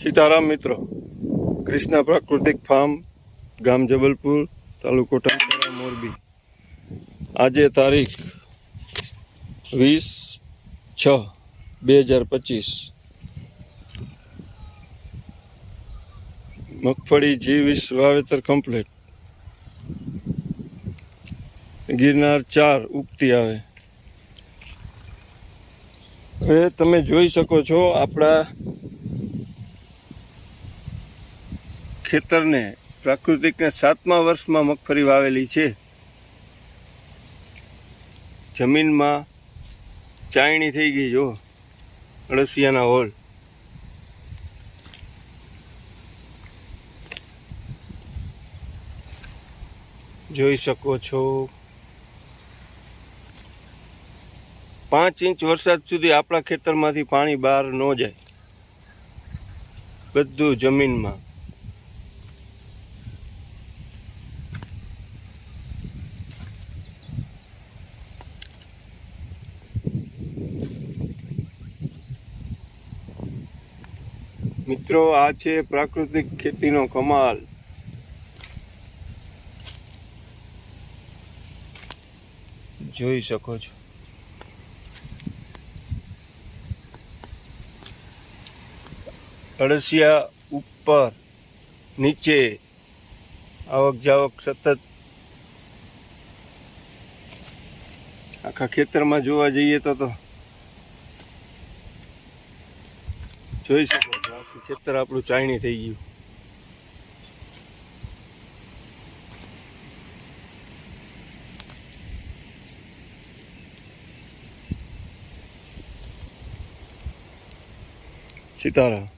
સીતારામ મિત્રો, કૃષ્ણ પ્રાકૃતિક ફાર્મ, ગામ જબલપુર, તાલુકો ટંકારા, મોરબી. આજે તારીખ વીસ છ બે હજાર પચીસ. મગફળી જી વીસ વાવેતર કમ્પ્લીટ ગિરનાર ચાર ઉગતી આવે. હવે તમે જોઈ શકો છો આપણા ખેતરને પ્રાકૃતિકને સાતમા વર્ષમાં મગફળી વાવેલી છે. જમીનમાં ચાયણી થઈ ગઈ જો, અળસિયાના હોલ. જોઈ શકો છો. પાંચ ઇંચ વરસાદ સુધી આપણા ખેતરમાંથી પાણી બહાર ન જાય. બધું જમીનમાં. મિત્રો, આ છે પ્રાકૃતિક ખેતીનો કમાલ. જોઈ શકો છો. અળસિયા ઉપર નીચે આવક જાવક સતત આખા ખેતરમાં જોવા જઈએ તો તો જોઈ શકો છો આખું ખેતર આપણું ચાયણી થઈ ગયું. સીતારામ.